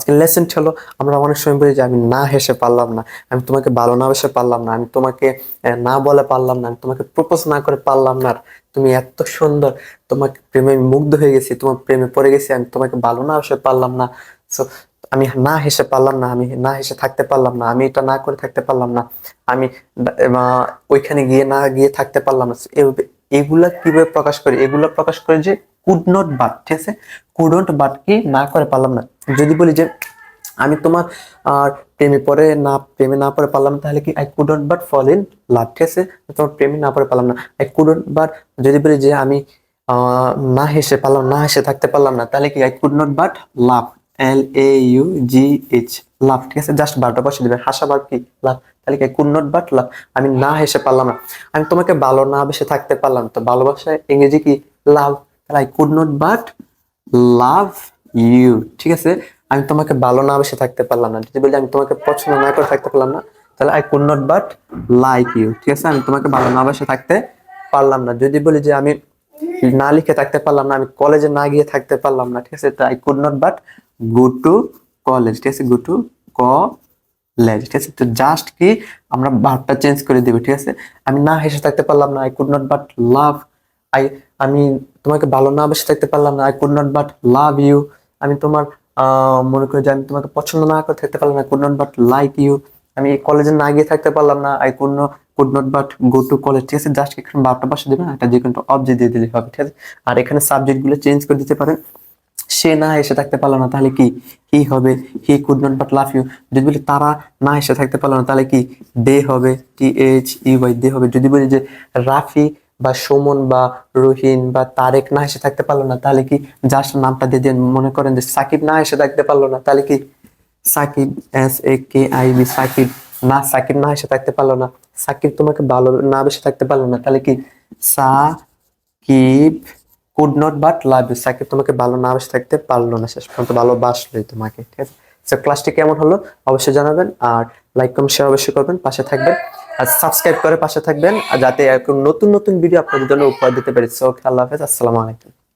আজকের লেসন হলো, আমরা অনেক সময় বলি যে আমি না হেসে পারলাম না, আমি তোমাকে ভালো না বেসে পারলাম না, আমি তোমাকে না বলে পারলাম না, আমি তোমাকে প্রপোজ না করে পারলাম না তুমি এত সুন্দর, তোমাকে প্রেমে মুগ্ধ হয়ে গেছি, তোমার প্রেমে পড়ে গেছি, আমি তোমাকে ভালো না বেসে পারলাম না সো আমি না হেসে পারলাম না, আমি না হেসে থাকতে পারলাম না, আমি এটা না করে থাকতে পারলাম না, আমি ওইখানে গিয়ে না গিয়ে থাকতে পারলাম না এগুলা কীভাবে প্রকাশ করে? এগুলা প্রকাশ করে যে কুড নট বাট ঠিক আছে? কুডন্ট বাট কি না করে পারলাম না। যদি বলি যে আমি তোমার আর প্রেমে পড়ে না, প্রেমে না পড়ে পারলাম তাহলে কি I couldn't but fall in love ঠিক আছে? তোমার প্রেমে না পড়ে পারলাম না। আই কুডন্ট বাট যদি বলি যে আমি না হেসে পারলাম, না হেসে থাকতে পারলাম না, তাহলে কি I could not but love L A U G H love, ঠিক আছে? জাস্ট বারটা বসে দিবেন। হাসা বার কি লাভ? তাহলে কি কুড নট বাট লাভ? আমি না হেসে পারলাম না। আমি তোমাকে ভালো না বেসে থাকতে পারলাম। তো। ভালোবাসায় ইংরেজি কি? লাভ। তাহলে I could not but love you, ঠিক আছে? আমি তোমাকে ভালো না বেসে থাকতে পারলাম না। যদি বলি আমি তোমাকে পছন্দ না করে থাকতে পারলাম না, তাহলে I could not but like you, ঠিক আছে? আমি তোমাকে ভালো না বেসে থাকতে পারলাম না। যদি বলি যে আমি না লিখে থাকতে পারলাম না, আমি কলেজে না গিয়ে থাকতে পারলাম না, ঠিক আছে? I could not but go to college ঠিক আছে? গো টু কলেজ ঠিক আছে? তো জাস্ট কি আমরা ভাবটা চেঞ্জ করে দিবি, ঠিক আছে? আমি না হেসে থাকতে পারলাম না I could not but love I আমি তোমাকে ভালো না বেসে থাকতে পারলাম না I could not but love you আমি তোমার মনে করি যে আমি তোমাকে পছন্দ না করে থাকতে পারলাম না could not but like you আমি কলেজে না গিয়ে থাকতে পারলাম না I could could not but go to college ঠিক আছে? জাস্ট এখানে বারটা পাশে দেবেন, একটা যে কোনো অবজেক্ট দিয়ে দিলে হবে, ঠিক আছে? আর এখানে সাবজেক্টগুলো চেঞ্জ করে দিতে পারেন। সে না এসে থাকতে পারল না, তাহলে কি? কি হবে? He could not but love you যদি বলি তারা না এসে থাকতে পারল না, তাহলে কি? দে হবে টি এইচ ই ওয়াই দে হবে। যদি বলি যে রাফি বা সুমন বা রহিন বা তারেক না এসে থাকতে পারল না, তাহলে কি জাস্ট নামটা দিয়ে দেন? মনে করেন যে সাকিব না এসে থাকতে পারল না, তাহলে কি? Sakib S A K I B Sakib না সাকিব না এসে থাকতে পারল না। সাকিব তোমাকে ভালো না বেসে থাকতে পারল না, তাহলে কি? Sakib could not but love you Sakib তোমাকে ভালো না বাসে থাকতে পারল না শেষ পর্যন্ত ভালোবাসলোই তোমাকে, ঠিক আছে? সো ক্লাসটি কেমন হলো? অবশ্যই জানাবেন আর লাইক কম শেয়ার অবশ্যই করবেন, পাশে থাকবেন। আর সাবস্ক্রাইব করে পাশে থাকবেন, আর যাতে নতুন নতুন ভিডিও আপনাদের জন্য উপহার দিতে পারি। সো আল্লাহ হাফেজ আসসালামু আলাইকুম।